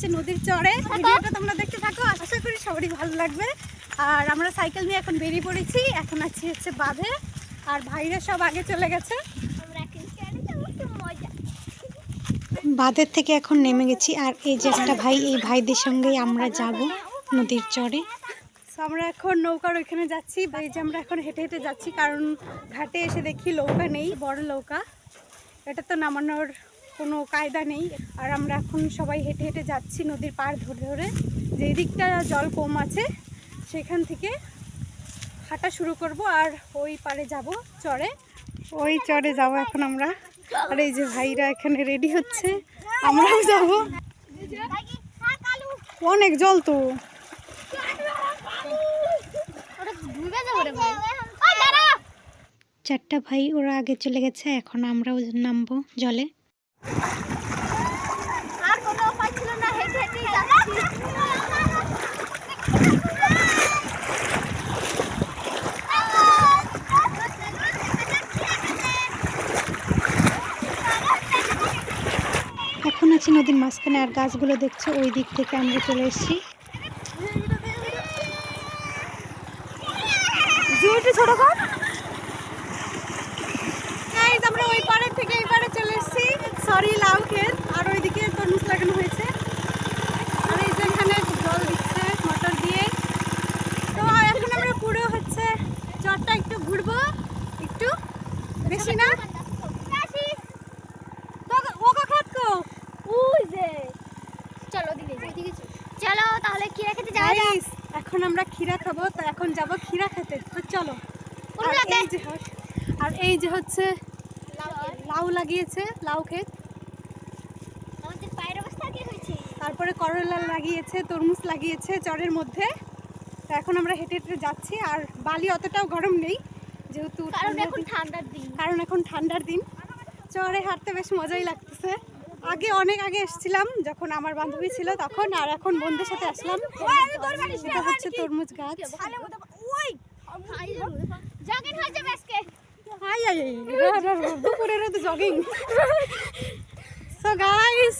হচ্ছে নদীর চড়ে ভিডিওটা তোমরা দেখতে থাকো আশা করি সবারই ভালো লাগবে। আর আমরা সাইকেল নিয়ে এখন বেরিয়ে পড়েছি এখন আছি হচ্ছে বাঁধে। আর ভাইরা সব আগে চলে গেছে। বাঁধের থেকে এখন নেমে গেছি আর এই যে একটা ভাই এই ভাইদের সঙ্গেই আমরা যাব নদীর চড়ে So, আমরা এখন নৌকার ওইখানে যাচ্ছি বা এই যে আমরা এখন হেঁটে হেঁটে যাচ্ছি কারণ ঘাটে এসে দেখি নৌকা নেই বড় নৌকা। এটা তো নামানোর কোনো কায়দা নেই। আর আমরা এখন সবাই হেঁটে হেঁটে যাচ্ছি নদীর পাড় ধরে ধরে। যেই দিকটা জল কম আছে, সেখান থেকে হাঁটা শুরু করব আর ওই পাড়ে যাব চড়ে ওই চড়ে যাব এখন আমরা। আর এই যে ভাইরা এখানে রেডি হচ্ছে, আমরাও যাব। অনেক জল তো। চারটা ভাই ওরা আগে চলে গেছে, এখন আমরাও নামবো জলে। এখন আছি নদীর মাঝখানে আর গাছগুলো দেখছ ওই দিক থেকে আমরা চলে এসেছি। ছোট কর Guys, আমরা ওই পাড়ের থেকে এই পাড়ে চলে এসেছি সরি লাউ ক্ষেত আর ওইদিকে তরমুজ লাগানো হয়েছে। আর এই যে এখানে জল দিচ্ছে মোটর দিয়ে। তো এখন আমরা পুরো হচ্ছে চরটা একটু ঘুরবো। একটু বেশি না? চলো তাহলে কি রেখেতে যাওয়া যাক। এখন আমরা ক্ষীরা খাব তো এখন যাব ক্ষীরা খেতে। তো চলো। আর এই যে হ- আর এই যে হচ্ছে লাউ লাগিয়েছে লাউ ক্ষেত আমাদের পায়ের অবস্থা কি হয়েছে তারপরে করলা লাগিয়েছে তরমুজ লাগিয়েছে চরের মধ্যে তো এখন আমরা হেঁটে হেঁটে যাচ্ছি আর বালি অতটাও গরম নেই যেহেতু কারণ এখন দিন- ঠান্ডার দিন কারণ এখন ঠান্ডার দিন চরে হাঁটতে বেশ মজাই লাগতেছে আগে অনেক আগে এসেছিলাম যখন আমার বান্ধবী ছিল তখন আর এখন বন্ধুদের সাথে আসলাম এটা হচ্ছে তরমুজ গাছ জাগেন হয়েছে বেসকে আই আই আই, রা- রা- রা- দুপুরের তো জগিং সো গাইস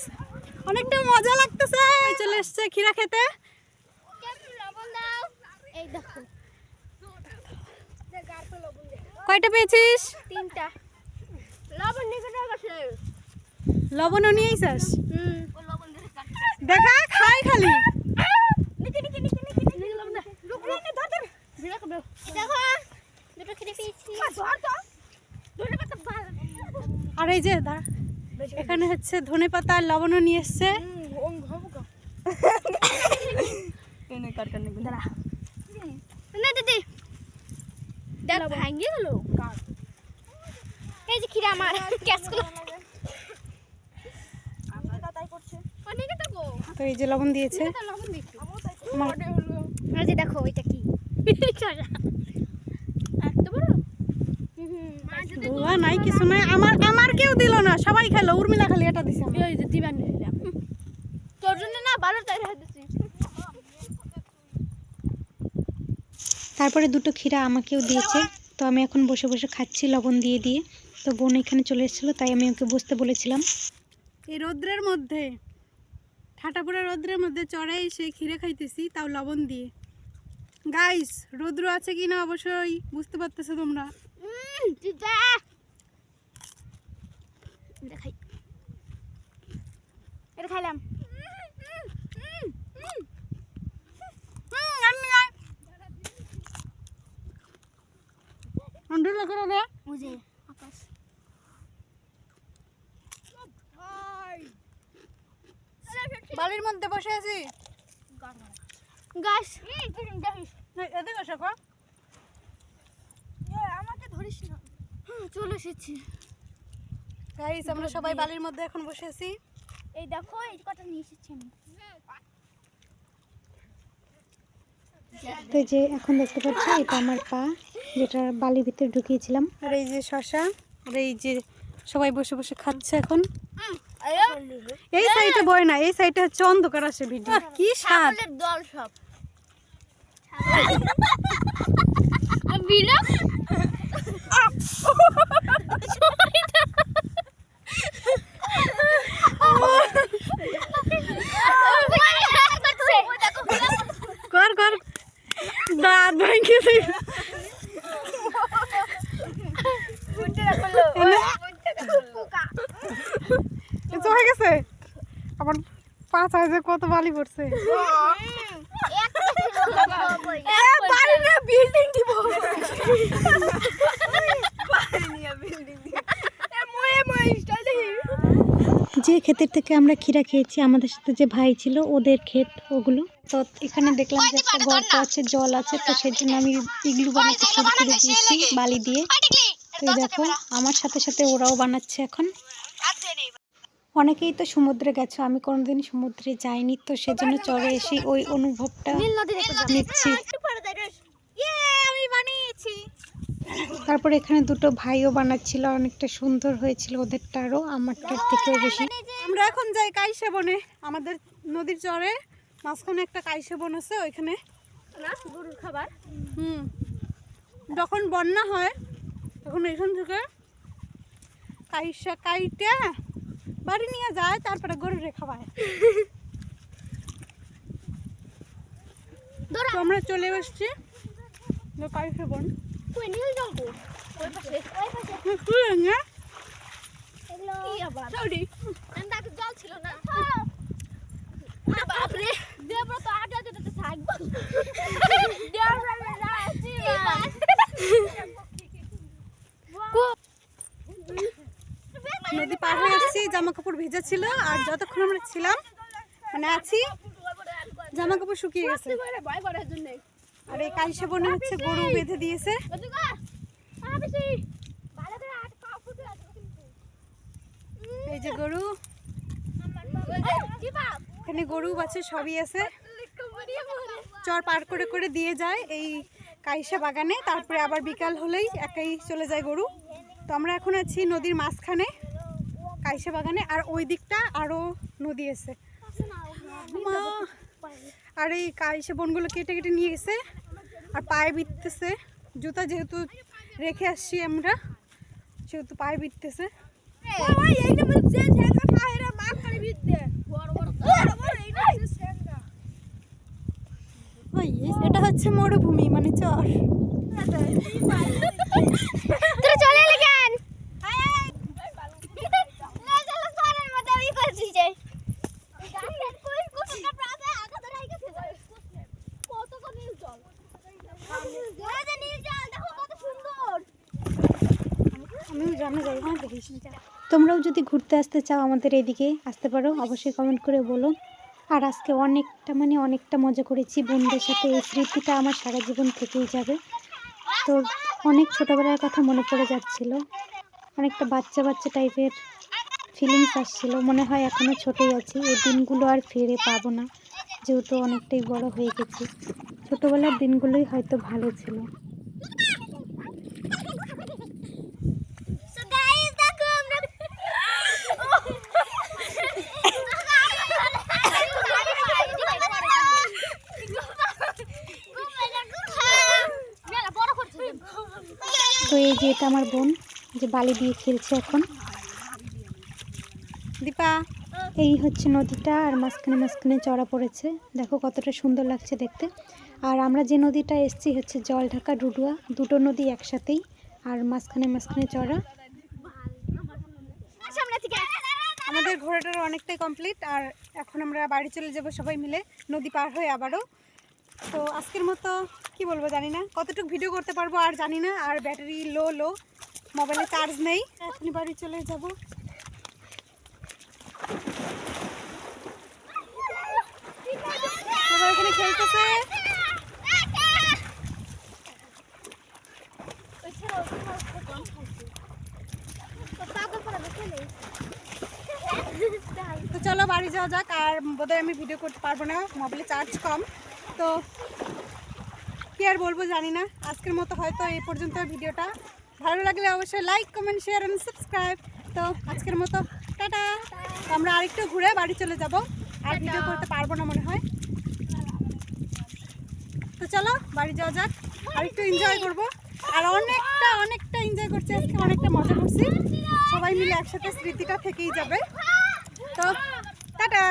অনেকটা মজা লাগতেছে। চলে এসছে ক্ষীরা খেতে। লবণ দাও এই দেখো। কয়টা পেয়েছিস? তিনটা। লবণ লবণও দেখা খাই খালি। আর এই যে দা এখানে হচ্ছে ধনে পাতা আর লবণও নিয়ে এসছে। এই যে তো এই লবণ দিয়েছে। দেখো এটা কি? ধোয়া নাই কিছু নাই। আমার আমার কেউ দিল না সবাই খেলো উর্মিলা খালি এটা দিছে। এই যে দিবান তোর জন্য না ভালো তাই হাতেছি তারপরে দুটো ক্ষীরা আমাকেও দিয়েছে তো আমি এখন বসে বসে খাচ্ছি লবণ দিয়ে দিয়ে। তো বোন এখানে চলে এসেছিল তাই আমি ওকে বসতে বলেছিলাম। এই রৌদ্রের মধ্যে ঠাটাপুরা রৌদ্রের মধ্যে চড়াই সে ক্ষীরে খাইতেছি তাও লবণ দিয়ে। গাইস রৌদ্র আছে কি না অবশ্যই বুঝতে পারতেছো তোমরা দিদা এটা খাই এটা খাইলাম আন্ডুর লাগে বুঝে আকাশ। বালির মধ্যে বসে আছি। গাছ। এদিকে বসে আমাকে ধরিস না। চলে এসেছি। গাইস আমরা সবাই বালির মধ্যে এখন বসে আছি। এই দেখো এই কটা নিয়ে এসেছি আমি। তো যে এখন দেখতে পাচ্ছি এটা আমার পা। যেটা বালির ভিতরে ঢুকিয়েছিলাম আর এই যে শশা আর এই যে সবাই বসে বসে খাচ্ছে এখন এই সাইডে বয় না এই সাইডে হচ্ছে অন্ধকার আসে ভিডিও কি স্বাদ দল সব পাঁচ হাজার কত বালি পড়ছে। বিল্ডিং দিব। যে ক্ষেতের থেকে আমরা ক্ষীরা খেয়েছি আমাদের সাথে যে ভাই ছিল ওদের ক্ষেত ওগুলো। তো এখানে দেখলাম যে একটা গর্ত আছে জল আছে তো সেই জন্য আমি ইগলু বানাতে শুরু করে দিয়েছি বালি দিয়ে। তো দেখো আমার সাথে সাথে ওরাও বানাচ্ছে এখন। অনেকেই তো সমুদ্রে গেছো আমি কোনোদিন সমুদ্রে যাইনি তো সেজন্য চলে এসে ওই অনুভবটা নিচ্ছি। ইয়ে বানিয়েছি। তারপরে এখানে দুটো ভাইও বানাচ্ছিল অনেকটা সুন্দর হয়েছিল ওদেরটা আরও আমারটার থেকেও বেশি। আমরা এখন যাই কাইসে বনে আমাদের নদীর চরে মাঝখানে একটা কাইসে বন আছে ওইখানে। গরুর খাবার। হুম। যখন বন্যা হয় তখন এখান থেকে কাইসা কাইটা বাড়ি নিয়ে যায় তারপরে গরুরে খাওয়ায়। আমরা চলে এসছি। বন। কই নীল জল কো ওই পাশে ওই পাশে খুলে না এগুলো কি আবার সরি এন্ডা তো জল ছিল না বাপ রে দেবর তো আটা দিতে থাকব দেবর না আসি নদী পার হয়ে এসেছি জামা কাপড় ভেজা ছিল আর যতক্ষণ আমরা ছিলাম মানে আছি জামা কাপড় শুকিয়ে গেছে। আর এই কালসা বনে হচ্ছে গরু বেঁধে দিয়েছে। এই যে গরু, এখানে গরু বাছুর সবই আছে। চর পার করে করে দিয়ে যায় এই কাইসা বাগানে, তারপরে আবার বিকাল হলেই একাই চলে যায় গরু। তো আমরা এখন আছি নদীর মাঝখানে। কাইসা বাগানে আর ওই দিকটা আরও নদী মা আর এই কাইসা বনগুলো কেটে কেটে নিয়ে গেছে আর পায়ে বিততেছে জুতা যেহেতু রেখে আসছি আমরা সেহেতু পায়ে বিততেছে মানে এটা হচ্ছে মরুভূমি মানে চর তুই চলে এলি কেন না চলো সরের মধ্যে আমি করছি যে কই কোথাও প্রাতে আগা ধরে গেছে কত কত নীল জল এই যে নীল জল দেখো কত সুন্দর আমিও জানা যাই না দেখিস তোমরাও যদি ঘুরতে আসতে চাও আমাদের এদিকে, আসতে পারো। অবশ্যই কমেন্ট করে বলো। আর আজকে অনেকটা মানে অনেকটা মজা করেছি বোনদের সাথে। এই স্মৃতিটা আমার সারা জীবন থেকেই যাবে। তো অনেক ছোটোবেলার কথা মনে পড়ে যাচ্ছিল। অনেকটা বাচ্চা বাচ্চা টাইপের ফিলিংস আসছিল। মনে হয় এখনও ছোটোই আছি। এই দিনগুলো আর ফিরে পাবো না। যেহেতু অনেকটাই বড় হয়ে গেছি। ছোটোবেলার দিনগুলোই হয়তো ভালো ছিল সো গাইস দেখো আমরা মেলা বড় করছে তো এই যে এটা আমার বোন যে বালি দিয়ে খেলছে এখন। দীপা। এই হচ্ছে নদীটা আর মাঝখানে মাঝখানে চড়া পড়েছে। দেখো কতটা সুন্দর লাগছে দেখতে। আর আমরা যে নদীটা এসছি হচ্ছে জল ঢাকা ডুডুয়া দুটো নদী একসাথেই আর মাঝখানে মাঝখানে চড়া। আমাদের ঘোরাটার অনেকটাই কমপ্লিট আর এখন আমরা বাড়ি চলে যাব সবাই মিলে। নদী পার হয়ে আবারও তো আজকের মতো কি বলব জানি না। কতটুকু ভিডিও করতে পারব আর জানি না, আর ব্যাটারি লো লো মোবাইলে চার্জ নেই। এখনই বাড়ি চলে যাব। তো চলো বাড়ি যাওয়া যাক, আর বোধহয় আমি ভিডিও করতে পারব না। মোবাইলে চার্জ কম। তো কি আর বলব জানি না। আজকের মতো হয়তো এই পর্যন্ত ভিডিওটা। ভালো লাগলে অবশ্যই like comment share and subscribe তো আজকের মতো টাটা। আমরা আরেকটু ঘুরে বাড়ি চলে যাব। আর ভিডিও করতে পারব না মনে হয়। তো চলো বাড়ি যাওয়া যাক। আর একটু এনজয় করব। আর অনেকটা অনেকটা এনজয় করছি আজকে অনেকটা মজা করছি। সবাই মিলে একসাথে স্মৃতিটা থেকেই যাবে। তো টাটা।